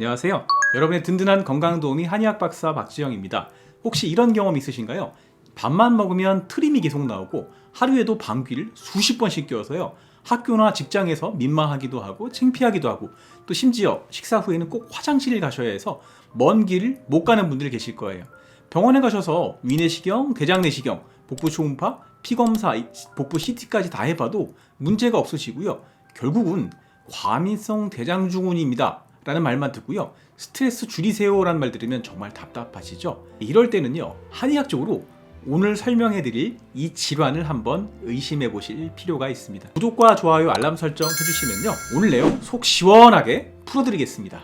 안녕하세요. 여러분의 든든한 건강 도우미 한의학 박사 박지영입니다. 혹시 이런 경험 있으신가요? 밥만 먹으면 트림이 계속 나오고 하루에도 방귀를 수십 번씩 뀌어서요. 학교나 직장에서 민망하기도 하고 창피하기도 하고 또 심지어 식사 후에는 꼭 화장실을 가셔야 해서 먼 길을 못 가는 분들이 계실 거예요. 병원에 가셔서 위내시경, 대장내시경, 복부 초음파, 피검사, 복부 CT까지 다 해봐도 문제가 없으시고요. 결국은 과민성 대장증후군입니다. 라는 말만 듣고요. 스트레스 줄이세요 라는 말 들으면 정말 답답하시죠? 이럴 때는요. 한의학적으로 오늘 설명해드릴 이 질환을 한번 의심해 보실 필요가 있습니다. 구독과 좋아요, 알람 설정 해주시면요. 오늘 내용 속 시원하게 풀어드리겠습니다.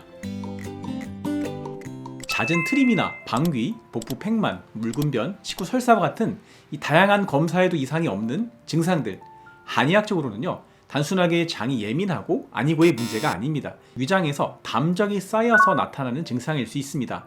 잦은 트림이나 방귀, 복부 팽만, 묽은변, 식후 설사와 같은 이 다양한 검사에도 이상이 없는 증상들. 한의학적으로는요. 단순하게 장이 예민하고 아니고의 문제가 아닙니다. 위장에서 담적이 쌓여서 나타나는 증상일 수 있습니다.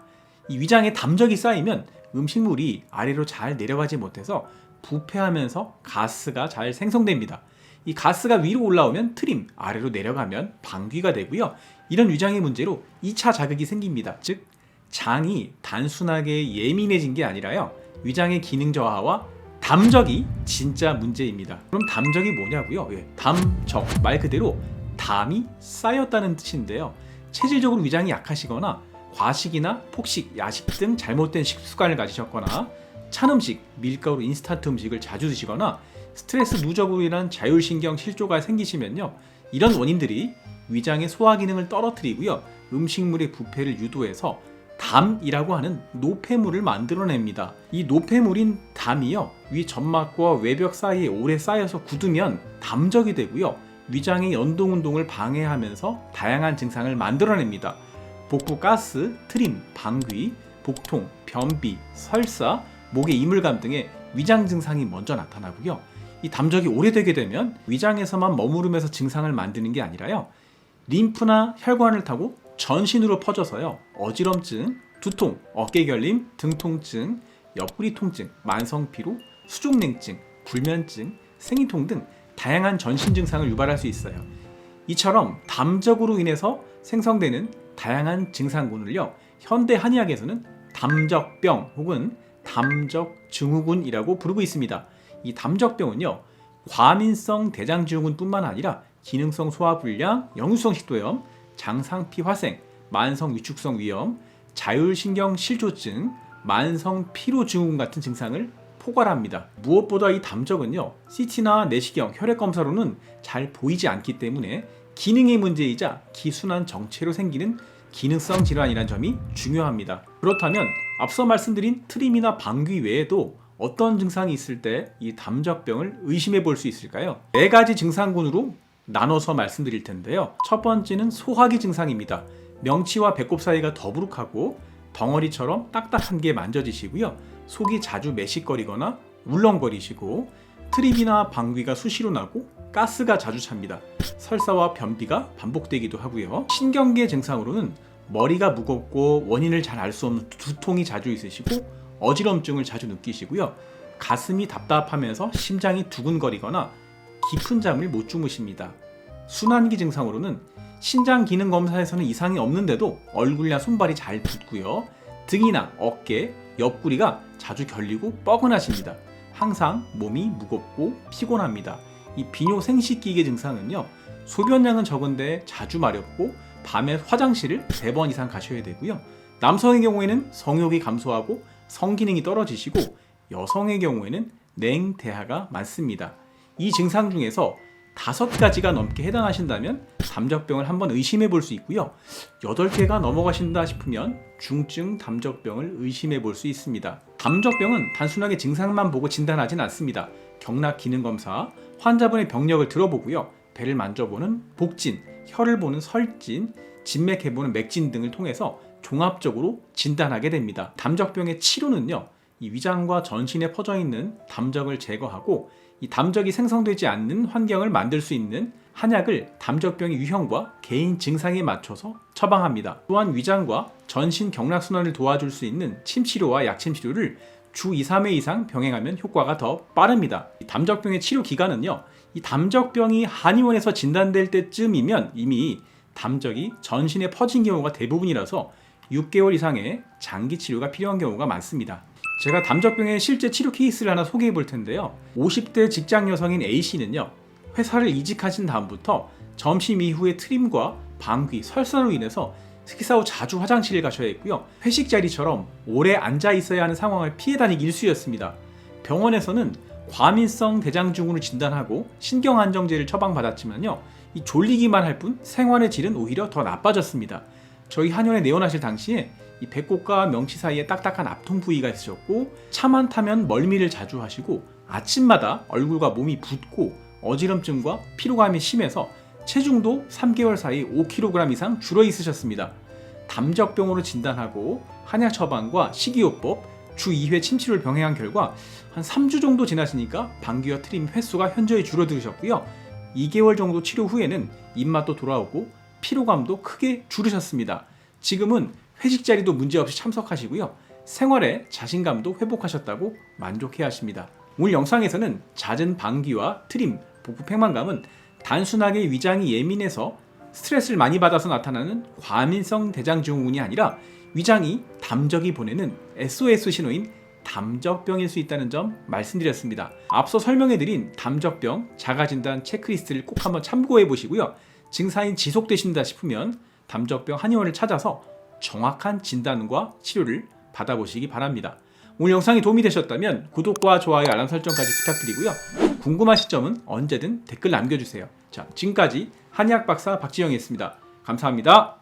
이 위장에 담적이 쌓이면 음식물이 아래로 잘 내려가지 못해서 부패하면서 가스가 잘 생성됩니다. 이 가스가 위로 올라오면 트림, 아래로 내려가면 방귀가 되고요. 이런 위장의 문제로 2차 자극이 생깁니다. 즉, 장이 단순하게 예민해진 게 아니라요. 위장의 기능 저하와 담적이 진짜 문제입니다. 그럼 담적이 뭐냐고요? 예, 담적 말 그대로 담이 쌓였다는 뜻인데요. 체질적으로 위장이 약하시거나 과식이나 폭식, 야식 등 잘못된 식습관을 가지셨거나 찬 음식, 밀가루, 인스턴트 음식을 자주 드시거나 스트레스 누적으로 인한 자율신경 실조가 생기시면요. 이런 원인들이 위장의 소화 기능을 떨어뜨리고요. 음식물의 부패를 유도해서 담이라고 하는 노폐물을 만들어냅니다. 이 노폐물인 담이요. 위 점막과 외벽 사이에 오래 쌓여서 굳으면 담적이 되고요. 위장의 연동 운동을 방해하면서 다양한 증상을 만들어냅니다. 복부 가스, 트림, 방귀, 복통, 변비, 설사, 목의 이물감 등의 위장 증상이 먼저 나타나고요. 이 담적이 오래되게 되면 위장에서만 머무르면서 증상을 만드는 게 아니라요. 림프나 혈관을 타고 전신으로 퍼져서요. 어지럼증, 두통, 어깨 결림, 등 통증, 옆구리 통증, 만성 피로, 수족냉증, 불면증, 생리통 등 다양한 전신 증상을 유발할 수 있어요. 이처럼 담적으로 인해서 생성되는 다양한 증상군을요. 현대 한의학에서는 담적병 혹은 담적 증후군이라고 부르고 있습니다. 이 담적병은요. 과민성 대장증후군뿐만 아니라 기능성 소화불량, 영유성 식도염, 장상피 화생, 만성 위축성 위염, 자율신경 실조증, 만성 피로 증후군 같은 증상을 포괄합니다. 무엇보다 이 담적은요, CT나 내시경, 혈액 검사로는 잘 보이지 않기 때문에 기능의 문제이자 기순환 정체로 생기는 기능성 질환이라는 점이 중요합니다. 그렇다면 앞서 말씀드린 트림이나 방귀 외에도 어떤 증상이 있을 때 이 담적병을 의심해 볼 수 있을까요? 네 가지 증상군으로 나눠서 말씀드릴 텐데요. 첫 번째는 소화기 증상입니다. 명치와 배꼽 사이가 더부룩하고 덩어리처럼 딱딱한 게 만져지시고요. 속이 자주 매식거리거나 울렁거리시고 트립이나 방귀가 수시로 나고 가스가 자주 찹니다. 설사와 변비가 반복되기도 하고요. 신경계 증상으로는 머리가 무겁고 원인을 잘 알 수 없는 두통이 자주 있으시고 어지럼증을 자주 느끼시고요. 가슴이 답답하면서 심장이 두근거리거나 깊은 잠을 못 주무십니다. 순환기 증상으로는 신장 기능 검사에서는 이상이 없는데도 얼굴이나 손발이 잘 붓고요. 등이나 어깨, 옆구리가 자주 결리고 뻐근하십니다. 항상 몸이 무겁고 피곤합니다. 이 비뇨 생식기계 증상은요. 소변량은 적은데 자주 마렵고 밤에 화장실을 3번 이상 가셔야 되고요. 남성의 경우에는 성욕이 감소하고 성기능이 떨어지시고 여성의 경우에는 냉대하가 많습니다. 이 증상 중에서 다섯 가지가 넘게 해당하신다면 담적병을 한번 의심해 볼 수 있고요. 여덟 개가 넘어가신다 싶으면 중증 담적병을 의심해 볼 수 있습니다. 담적병은 단순하게 증상만 보고 진단하진 않습니다. 경락 기능 검사, 환자분의 병력을 들어보고요. 배를 만져보는 복진, 혀를 보는 설진, 진맥 해 보는 맥진 등을 통해서 종합적으로 진단하게 됩니다. 담적병의 치료는요. 이 위장과 전신에 퍼져 있는 담적을 제거하고 이 담적이 생성되지 않는 환경을 만들 수 있는 한약을 담적병의 유형과 개인 증상에 맞춰서 처방합니다. 또한 위장과 전신 경락순환을 도와줄 수 있는 침치료와 약침 치료를 주 2, 3회 이상 병행하면 효과가 더 빠릅니다. 이 담적병의 치료 기간은요. 이 담적병이 한의원에서 진단될 때쯤이면 이미 담적이 전신에 퍼진 경우가 대부분이라서 6개월 이상의 장기 치료가 필요한 경우가 많습니다. 제가 담적병의 실제 치료 케이스를 하나 소개해 볼 텐데요. 50대 직장 여성인 A씨는요. 회사를 이직하신 다음부터 점심 이후에 트림과 방귀, 설사로 인해서 식사 후 자주 화장실을 가셔야 했고요. 회식 자리처럼 오래 앉아 있어야 하는 상황을 피해 다니기 일쑤였습니다. 병원에서는 과민성 대장증후를 진단하고 신경안정제를 처방받았지만요. 이 졸리기만 할 뿐 생활의 질은 오히려 더 나빠졌습니다. 저희 한의원에 내원하실 당시에 이 배꼽과 명치 사이에 딱딱한 압통 부위가 있으셨고 차만 타면 멀미를 자주 하시고 아침마다 얼굴과 몸이 붓고 어지럼증과 피로감이 심해서 체중도 3개월 사이 5kg 이상 줄어 있으셨습니다. 담적병으로 진단하고 한약 처방과 식이요법 주 2회 침치료를 병행한 결과 한 3주 정도 지나시니까 방귀와 트림 횟수가 현저히 줄어들으셨고요. 2개월 정도 치료 후에는 입맛도 돌아오고 피로감도 크게 줄으셨습니다. 지금은 회식 자리도 문제없이 참석하시고요. 생활에 자신감도 회복하셨다고 만족해 하십니다. 오늘 영상에서는 잦은 방귀와 트림, 복부 팽만감은 단순하게 위장이 예민해서 스트레스를 많이 받아서 나타나는 과민성 대장증후군이 아니라 위장이 담적이 보내는 SOS 신호인 담적병일 수 있다는 점 말씀드렸습니다. 앞서 설명해드린 담적병 자가진단 체크리스트를 꼭 한번 참고해 보시고요. 증상이 지속되신다 싶으면 담적병 한의원을 찾아서 정확한 진단과 치료를 받아보시기 바랍니다. 오늘 영상이 도움이 되셨다면 구독과 좋아요, 알람 설정까지 부탁드리고요. 궁금하신 점은 언제든 댓글 남겨주세요. 자, 지금까지 한의학 박사 박지영이었습니다. 감사합니다.